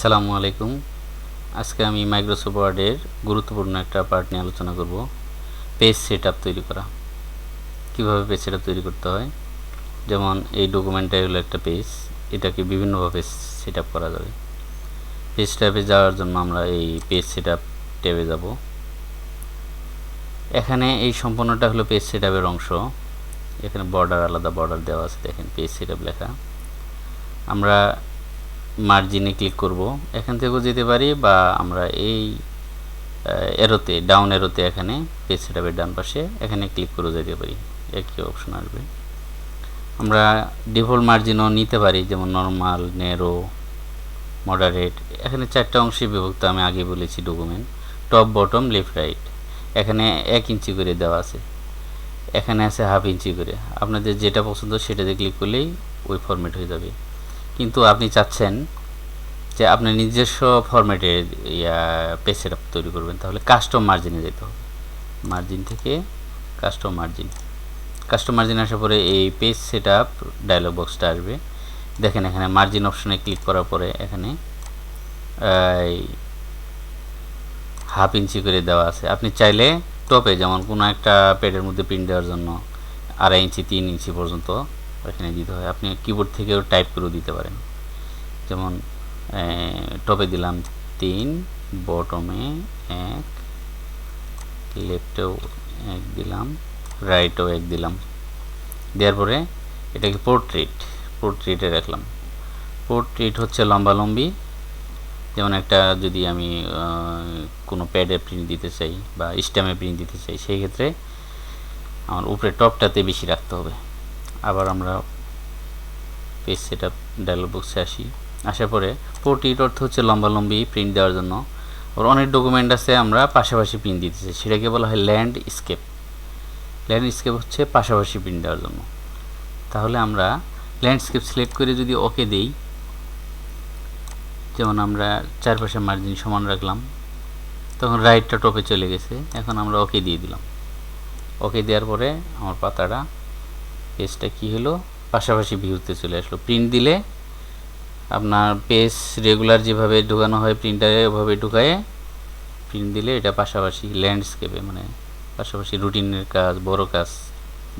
আসসালামু আলাইকুম। আজকে আমি মাইক্রোসফট ওয়ার্ডের গুরুত্বপূর্ণ একটা পার্ট নিয়ে আলোচনা করব পেজ সেট তৈরি করা। কীভাবে পেজ সেট তৈরি করতে হয়? যেমন এই ডকুমেন্টটাই হলো একটা পেজ এটাকে বিভিন্নভাবে সেট করা যাবে। পেজ ট্যাবে যাওয়ার জন্য আমরা এই পেজ সেট ট্যাবে যাব। এখানে এই সম্পূর্ণটা হলো পেজ সেট অংশ। এখানে বর্ডার আলাদা বর্ডার দেওয়া আছে, দেখেন পেজ সেট লেখা। আমরা মার্জিনে ক্লিক করব, এখান থেকেও যেতে পারি বা আমরা এই এরোতে ডাউন এরোতে এখানে পেজ সেটআপের ডান পাশে এখানে ক্লিক করে যেতে পারি, একই অপশন আসবে। আমরা ডিফল্ট মার্জিনও নিতে পারি, যেমন নর্মাল নেরো মডারেট এখানে চারটা অংশে বিভক্ত, আমি আগে বলেছি document top bottom left right এখানে এক ইঞ্চি করে দেওয়া আছে, এখানে আছে হাফ ইঞ্চি করে, আপনাদের যেটা পছন্দ সেটাতে ক্লিক করলেই ওই ফরম্যাট হয়ে যাবে। কিন্তু আপনি চাচ্ছেন যে আপনার নিজস্ব ফরম্যাটে পেজ সেট তৈরি করবেন, তাহলে কাস্টম মার্জিনে যেতে হবে। মার্জিন থেকে কাস্টম মার্জিন কাস্টম মার্জিন আসার পরে এই পেজ সেট আপ ডায়লগ বক্সটা আসবে। দেখেন এখানে মার্জিন অপশনে ক্লিক করার পরে এখানে হাফ ইঞ্চি করে দেওয়া আছে। আপনি চাইলে টপে যেমন কোনো একটা পেডের মধ্যে প্রিন্ট দেওয়ার জন্য আড়াই ইঞ্চি তিন ইঞ্চি পর্যন্ত এখানে দিতে হয়। আপনি কিবোর্ড থেকেও টাইপ করেও দিতে পারেন। যেমন টপে দিলাম তিন বটমে এক লেফটেও এক দিলাম রাইটেও এক দিলাম। দেওয়ার পরে এটাকে পোর্ট্রেট পোর্ট্রেটে রাখলাম। পোর্ট্রেট হচ্ছে লম্বালম্বি। যেমন একটা যদি আমি কোনো প্যাডে প্রিন্ট দিতে চাই বা স্ট্যাম্পে প্রিন্ট দিতে চাই, সেই ক্ষেত্রে আমার উপরে টপটাতে বেশি রাখতে হবে। আবার আমরা পেজ সেট আপ ডায়লগ বক্সে আসি। আসার পরে পোর্ট্রেট অর্থ হচ্ছে লম্বালম্বি প্রিন্ট দেওয়ার জন্য। ওর অনেক ডকুমেন্ট আছে, আমরা পাশাপাশি প্রিন্ট দিতে চাই সেটাকে বলা হয় ল্যান্ড স্কেপ ল্যান্ড স্কেপ হচ্ছে পাশাপাশি প্রিন্ট দেওয়ার জন্য। তাহলে আমরা ল্যান্ডস্কেপ সিলেক্ট করে যদি ওকে দেই, যেমন আমরা চারপাশে মার্জিন সমান রাখলাম, তখন রাইটটা টপে চলে গেছে। এখন আমরা ওকে দিয়ে দিলাম। ওকে দেওয়ার পরে আমার পাতাটা পেজটা কি হলো? পাশাপাশি ভিউতে চলে আসলো। প্রিন্ট দিলে আপনার পেজ রেগুলার যেভাবে ঢোকানো হয় প্রিন্টারে ওভাবে ঢুকায়ে প্রিন্ট দিলে এটা পাশাপাশি ল্যান্ডস্কেপে মানে পাশাপাশি রুটিনের কাজ, বড় কাজ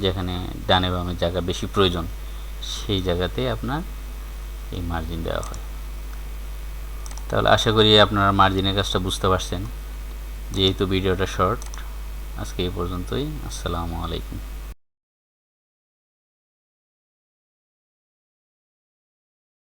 যেখানে ডানে বামে জায়গা বেশি প্রয়োজন, সেই জায়গাতে আপনার এই মার্জিন দেওয়া হয়। তাহলে আশা করি আপনারা মার্জিনের কাজটা বুঝতে পারছেন। যেহেতু ভিডিওটা শর্ট আজকে এই পর্যন্তই। আসসালামু আলাইকুম।